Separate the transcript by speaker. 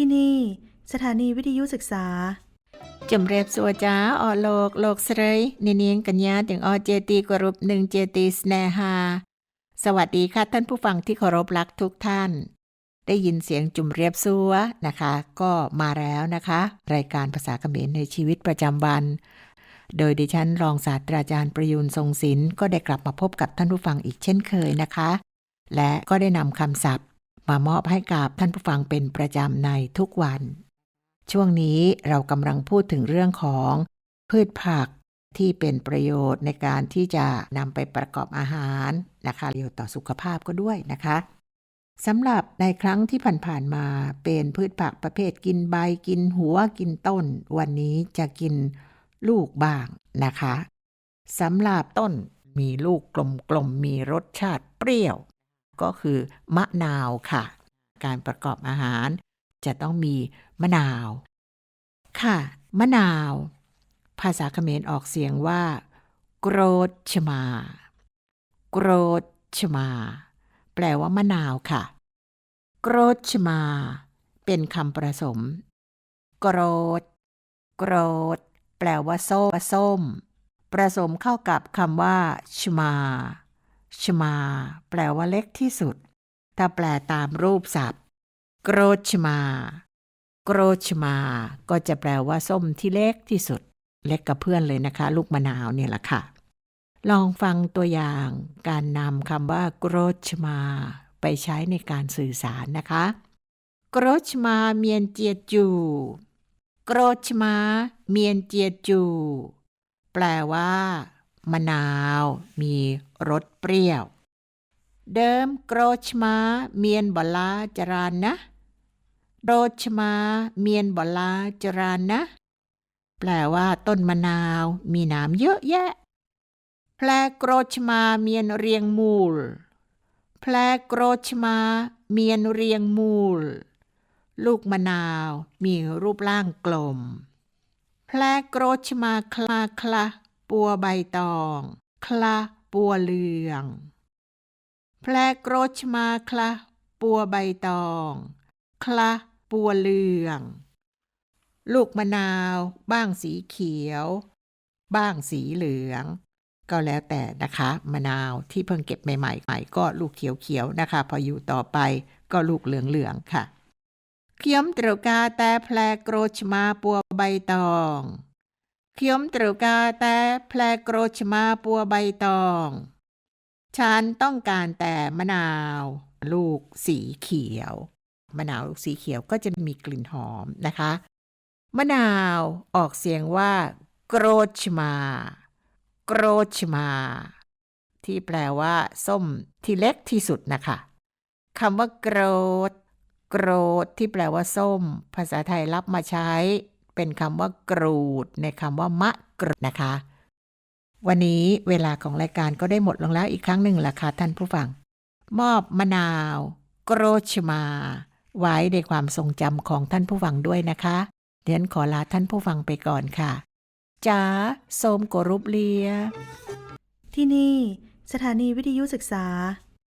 Speaker 1: ที่นี่ สถานีวิทยุศึกษา
Speaker 2: จำเรียบสัวจ้าออโลกโลกเสยนเนียงกัญญาถึงอเจตีกรุปหนึ่งเจตีสแนฮาสวัสดีค่ะท่านผู้ฟังที่เคารพรักทุกท่าน ได้ยินเสียงจุ่มเรียบซัวนะคะ ก็มาแล้วนะคะ รายการภาษาเขมรในชีวิตประจำวัน โดยดิฉันรองศาสตราจารย์ประยุนทรงศิลป์ก็ได้กลับมาพบกับท่านผู้ฟังอีกเช่นเคยนะคะ และก็ได้นำคำศัพท์ มามอบให้กับท่านผู้ฟังเป็นประจำในทุกวัน ช่วงนี้เรากำลังพูดถึงเรื่องของพืชผักที่เป็นประโยชน์ในการที่จะนำไปประกอบอาหารนะคะประโยชน์ต่อสุขภาพก็ด้วยนะคะสำหรับในครั้งที่ผ่านๆมาเป็นพืชผักประเภทกินใบกินหัวกินต้น วันนี้จะกินลูกบ้างนะคะสำหรับต้นมีลูกกลมๆมีรสชาติเปรี้ยว ก็คือมะนาวค่ะ การประกอบอาหารจะต้องมีมะนาว ค่ะ มะนาว ภาษาเขมรออกเสียงว่าโกรธชมาโกรธชมา แปลว่ามะนาวค่ะโกรธชมา เป็นคำประสมโกรธโกรธแปลว่าส้มส้ม ประสมเข้ากับคำว่าชมา ชมา แปลว่าเล็กที่สุด ถ้าแปลตามรูปศัพท์โกรชมาโกรชมา ก็จะแปลว่าส้มที่เล็กที่สุด เล็กกับเพื่อนเลยนะคะ ลูกมะนาวเนี่ยแหละค่ะ ลองฟังตัวอย่างการนำคำว่าโกรชมา ไปใช้ในการสื่อสารนะคะโกรชมาเมียนเจียจูโกรชมาเมียนเจียจู แปลว่า มะนาว มีรสเปรี้ยว เดิมโกรชมาเมียนบลาจรานนะโกรชมาเมียนบลาจรานนะ แปลว่าต้นมะนาวมีนามเยอะแยะ แพลโกรชมาเมียนเรียงมูล แพลโกรชมาเมียนเรียงมูล ลูกมะนาวมีรูปร่างกลม แพลโกรชมาคลาคลา ปัวใบตอง คลาปัวเหลือง แพลโกรชมาคลาปัวใบตอง คลาปัวเหลือง ลูกมะนาว บ้างสีเขียว บ้างสีเหลือง ก็แล้วแต่นะคะ มะนาวที่เพิ่งเก็บใหม่ๆใหม่ก็ลูกเขียวๆนะคะ พออยู่ต่อไปก็ลูกเหลืองๆค่ะเขียมตรกาแต่แพลโกรชมาปัวใบตอง เขียมตรกาแต่แพลโกรชมาปัวใบตอง ฉันต้องการแต่มะนาว ลูกสีเขียว มะนาวลูกสีเขียวก็จะมีกลิ่นหอมนะคะ มะนาวออกเสียงว่าโกรชมาโกรชมา ที่แปลว่า ส้มที่เล็กที่สุดนะคะคำว่าโกรธโกรธที่แปลว่าส้ม ภาษาไทยรับมาใช้ เป็นคำว่ากรูด ในคำว่ามะกรูดนะคะ วันนี้เวลาของรายการก็ได้หมดลงแล้วอีกครั้งหนึ่งล่ะค่ะท่านผู้ฟัง มอบมะนาว โกรชมา ไว้ในความทรงจำของท่านผู้ฟังด้วยนะคะเดี๋ยวขอลาท่านผู้ฟังไปก่อนค่ะจ้าโสมโกรุปเลีย
Speaker 1: ที่นี่ สถานีวิทยุศึกษา